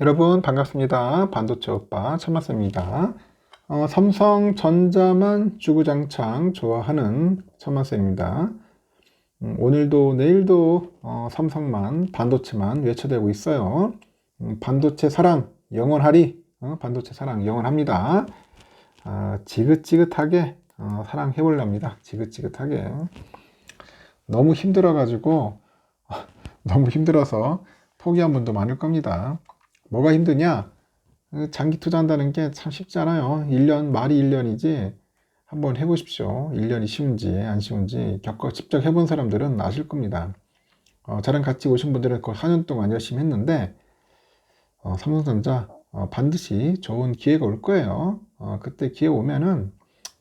여러분 반갑습니다. 반도체 오빠 천마쌤입니다. 어, 삼성전자만 주구장창 좋아하는 천마쌤입니다. 음, 오늘도 내일도 어, 삼성만 반도체만 외쳐대고 있어요. 음, 반도체 사랑 영원하리. 어, 반도체 사랑 영원합니다. 아, 지긋지긋하게 어, 사랑해보렵니다. 지긋지긋하게. 너무 힘들어가지고 너무 힘들어서 포기한 분도 많을 겁니다. 뭐가 힘드냐? 그 장기 투자한다는 게 참 쉽지 않아요. 1년, 말이 1년이지. 한번 해보십시오. 1년이 쉬운지 안 쉬운지 겪어 직접 해본 사람들은 아실 겁니다. 어, 저랑 같이 오신 분들은 그 4년 동안 열심히 했는데 어, 삼성전자 어, 반드시 좋은 기회가 올 거예요. 어, 그때 기회 오면은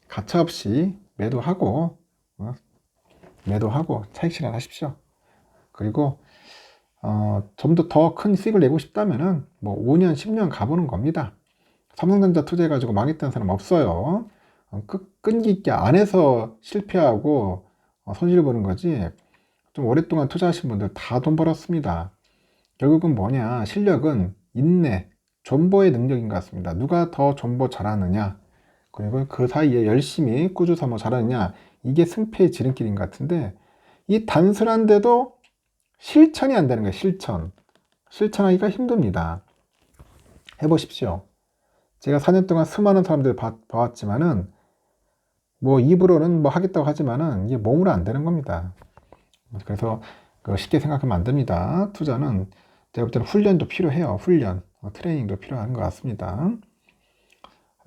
가차없이 매도하고 어, 매도하고 차익 실현하십시오. 그리고 어, 좀 더 더 큰 수익을 내고 싶다면은 뭐 5년, 10년 가보는 겁니다. 삼성전자 투자해가지고 망했다는 사람 없어요. 어, 끈, 끈기 있게 안 해서 실패하고 어, 손실 보는 거지. 좀 오랫동안 투자하신 분들 다 돈 벌었습니다. 결국은 뭐냐? 실력은 인내, 존버의 능력인 것 같습니다. 누가 더 존버 잘하느냐? 그리고 그 사이에 열심히 꾸준히 잘하느냐? 이게 승패의 지름길인 것 같은데 이 단순한데도 실천이 안 되는 거예요, 실천. 실천하기가 힘듭니다. 해보십시오. 제가 4년 동안 수많은 사람들 봐, 봤지만은 뭐 입으로는 뭐 하겠다고 하지만은 이게 몸으로 안 되는 겁니다. 그래서 쉽게 생각하면 안 됩니다. 투자는 제가 볼 때는 훈련도 필요해요. 훈련, 어, 트레이닝도 필요한 것 같습니다.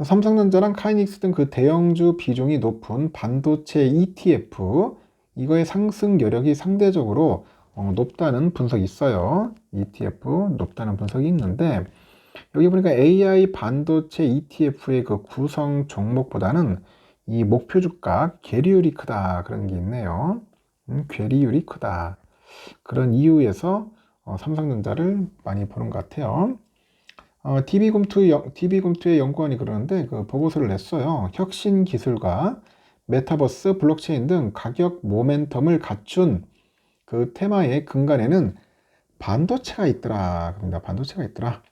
삼성전자랑 카이닉스 등 그 대형주 비중이 높은 반도체 ETF 이거의 상승 여력이 상대적으로 어, 높다는 분석이 있어요. ETF 높다는 분석이 있는데 여기 보니까 AI 반도체 ETF의 그 구성 종목보다는 이 목표 주가 괴리율이 크다 그런 게 있네요. 음, 괴리율이 크다 그런 이유에서 어, 삼성전자를 많이 보는 것 같아요. 어, DB금투, DB금투의 연구원이 그러는데 그 보고서를 냈어요. 혁신 기술과 메타버스, 블록체인 등 가격 모멘텀을 갖춘 그 테마의 근간에는 반도체가 있더라. 그럽니다. 반도체가 있더라.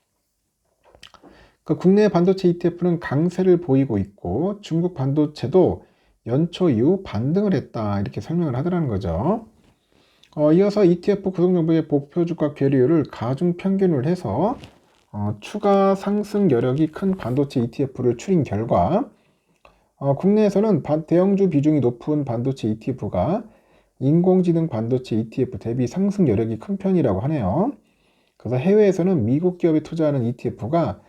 그 국내 반도체 ETF는 강세를 보이고 있고 중국 반도체도 연초 이후 반등을 했다. 이렇게 설명을 하더라는 거죠. 어, 이어서 ETF 구성정보의 목표 주가 괴리율을 가중 평균을 해서 어, 추가 상승 여력이 큰 반도체 ETF를 추린 결과 어, 국내에서는 대형주 비중이 높은 반도체 ETF가 인공지능 반도체 ETF 대비 상승 여력이 큰 편이라고 하네요. 그래서 해외에서는 미국 기업이 투자하는 ETF가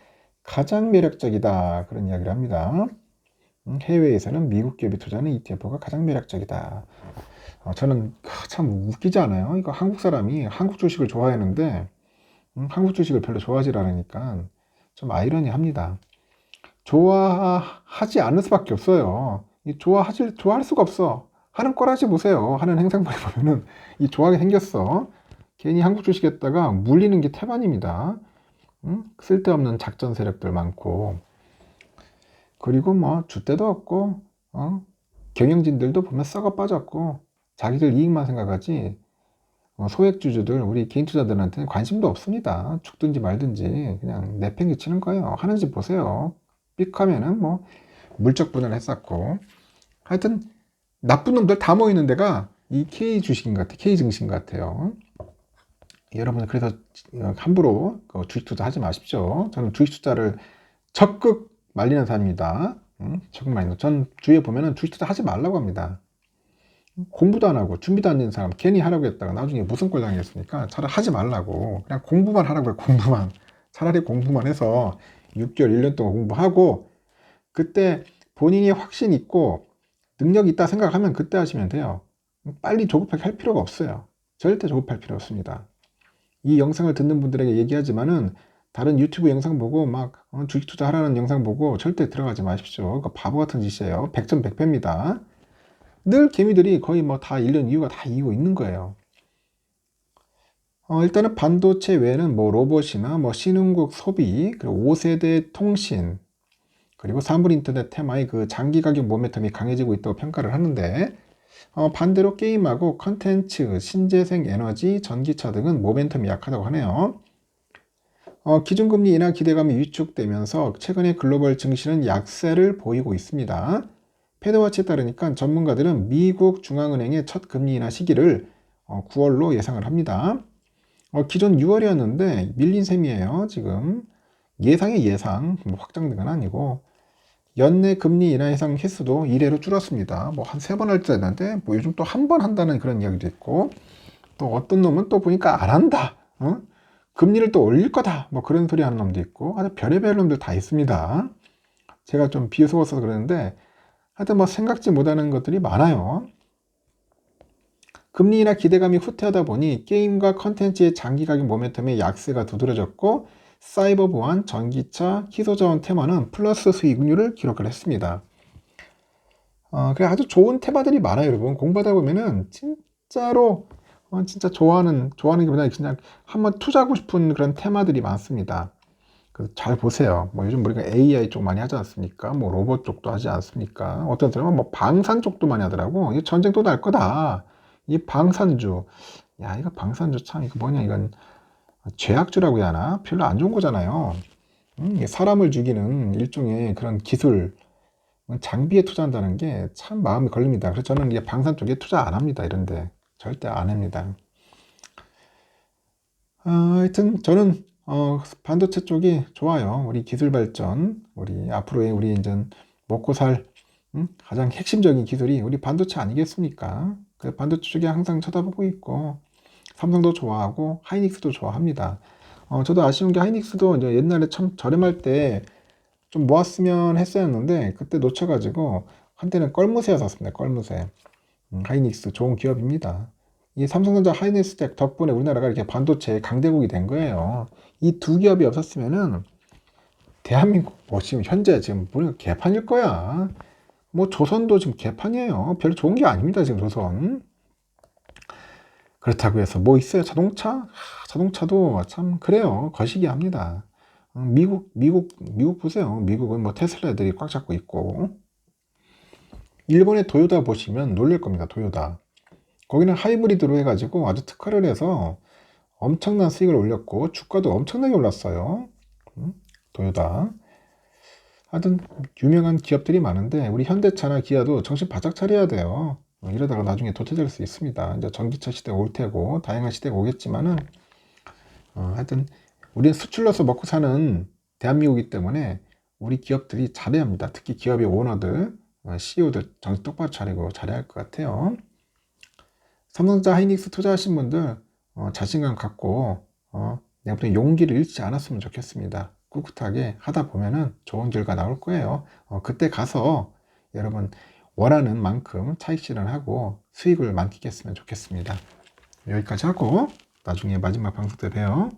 가장 매력적이다. 그런 이야기를 합니다. 음, 해외에서는 미국 기업이 투자하는 ETF가 가장 매력적이다. 어, 저는 참 웃기지 않아요? 이거 한국 사람이 한국 주식을 좋아하는데 음, 한국 주식을 별로 좋아하지 않으니까 좀 아이러니합니다. 좋아하지 않을 수밖에 없어요. 좋아하지, 좋아할 수가 없어. 하는 꼴하지 보세요. 하는 행상벌이 보면은 이 좋아하게 생겼어. 괜히 한국 주식했다가 물리는 게 태반입니다. 응? 쓸데없는 작전 세력들 많고 그리고 뭐 주대도 없고 어? 경영진들도 보면 썩어 빠졌고 자기들 이익만 생각하지 어, 소액주주들 우리 개인 투자들한테는 관심도 없습니다. 죽든지 말든지 그냥 내팽개치는 거예요. 하는지 보세요. 삑하면은 뭐 물적 분할 했었고 하여튼 나쁜 놈들 다 모이는 데가 이 K 주식인 것 같아요. K 것 같아요. 여러분 그래서 함부로 그 주식 투자 하지 마십시오. 저는 주식 투자를 적극 말리는 사람입니다. 적극 말리는. 전 주위에 보면은 주식 투자 하지 말라고 합니다. 공부도 안 하고 준비도 안 된 사람 괜히 하라고 했다가 나중에 무슨 꼴 당했으니까 차라리 하지 말라고 그냥 공부만 하라고 해 공부만 차라리 공부만 해서 6개월 1년 동안 공부하고 그때 본인이 확신 있고 능력이 있다 생각하면 그때 하시면 돼요. 빨리 조급하게 할 필요가 없어요. 절대 조급할 필요 없습니다. 이 영상을 듣는 분들에게 얘기하지만은 다른 유튜브 영상 보고 막 어, 주식 투자하라는 영상 보고 절대 들어가지 마십시오. 그 바보 같은 짓이에요. 100점 100패입니다. 늘 개미들이 거의 뭐 다 잃는 이유가 다 이유가 있는 거예요. 어, 일단은 반도체 외에는 뭐 로봇이나 뭐 신흥국 소비, 그리고 5세대 통신, 그리고 사물 인터넷 테마의 그 장기 가격 모멘텀이 강해지고 있다고 평가를 하는데 어, 반대로 게임하고 컨텐츠, 신재생 에너지, 전기차 등은 모멘텀이 약하다고 하네요. 어, 기준금리 인하 기대감이 위축되면서 최근에 글로벌 증시는 약세를 보이고 있습니다. 패드와치에 따르니까 전문가들은 미국 중앙은행의 첫 금리 인하 시기를 어, 9월로 예상을 합니다. 어, 기존 6월이었는데 밀린 셈이에요. 지금 예상의 예상 뭐 확정된 건 아니고 연내 금리 인하 예상 횟수도 이래로 줄었습니다. 뭐 한 세 번할때 했는데 뭐 요즘 또 한 번 한다는 그런 이야기도 있고 또 어떤 놈은 또 보니까 안 한다. 어? 금리를 또 올릴 거다. 뭐 그런 소리 하는 놈도 있고 아주 별의별 놈들 다 있습니다. 제가 좀 비속어서 그러는데 하여튼 뭐 생각지 못하는 것들이 많아요. 금리 인하 기대감이 후퇴하다 보니 게임과 컨텐츠의 장기 가격 모멘텀에 약세가 두드러졌고 사이버 보안, 전기차, 희소자원 테마는 플러스 수익률을 기록을 했습니다. 어, 그래 아주 좋은 테마들이 많아요, 여러분. 공부하다 보면은 진짜로 어, 진짜 좋아하는 좋아하는 게 보다 그냥 한번 투자하고 싶은 그런 테마들이 많습니다. 그잘 보세요. 뭐 요즘 우리가 AI 쪽 많이 하지 않습니까? 뭐 로봇 쪽도 하지 않습니까? 어떤 사람은 뭐 방산 쪽도 많이 하더라고. 이 전쟁 또 날 거다. 이 방산주. 야, 이거 방산주 참 이거 뭐냐 이건 죄악주라고 해야 하나? 별로 안 좋은 거잖아요. 음, 사람을 죽이는 일종의 그런 기술, 장비에 투자한다는 게 참 마음이 걸립니다. 그래서 저는 이게 방산 쪽에 투자 안 합니다. 이런데 절대 안 합니다. 어, 하여튼 저는 어, 반도체 쪽이 좋아요. 우리 기술 발전, 우리 앞으로의 우리 이제 먹고 살 음? 가장 핵심적인 기술이 우리 반도체 아니겠습니까? 그 반도체 쪽에 항상 쳐다보고 있고 삼성도 좋아하고 하이닉스도 좋아합니다. 어, 저도 아쉬운 게 하이닉스도 이제 옛날에 참 저렴할 때 좀 모았으면 했었는데 그때 놓쳐가지고 한때는 껄무새에 샀습니다. 껄무새. 음, 하이닉스 좋은 기업입니다. 이 삼성전자 하이닉스 텍 덕분에 우리나라가 이렇게 반도체 강대국이 된 거예요. 이 두 기업이 없었으면은 대한민국 뭐 지금 현재 지금 우리가 개판일 거야. 뭐 조선도 지금 개판이에요. 별로 좋은 게 아닙니다. 지금 조선. 그렇다고 해서 뭐 있어요? 자동차? 하, 자동차도 참 그래요. 거시기 합니다. 어, 미국 미국 미국 보세요. 미국은 뭐 테슬라 애들이 꽉 잡고 있고 일본의 도요타 보시면 놀랄 겁니다. 도요타. 거기는 하이브리드로 해가지고 아주 특화를 해서 엄청난 수익을 올렸고 주가도 엄청나게 올랐어요. 음, 도요타. 하여튼 유명한 기업들이 많은데 우리 현대차나 기아도 정신 바짝 차려야 돼요. 어, 이러다가 나중에 도태될 수 있습니다. 이제 전기차 시대가 올 테고 다양한 시대가 오겠지만은 어, 하여튼 우리는 수출로서 먹고 사는 대한민국이기 때문에 우리 기업들이 잘해야 합니다. 특히 기업의 오너들, 어, CEO들 정신 똑바로 차리고 잘해야 할 것 같아요. 삼성전자 하이닉스 투자하신 분들 어, 자신감 갖고 어, 내가 용기를 잃지 않았으면 좋겠습니다. 꿋꿋하게 하다 보면은 좋은 결과 나올 거예요. 어, 그때 가서 여러분 원하는 만큼 차익 실현하고 수익을 만끽했으면 좋겠습니다. 여기까지 하고 나중에 마지막 방송 때 봬요.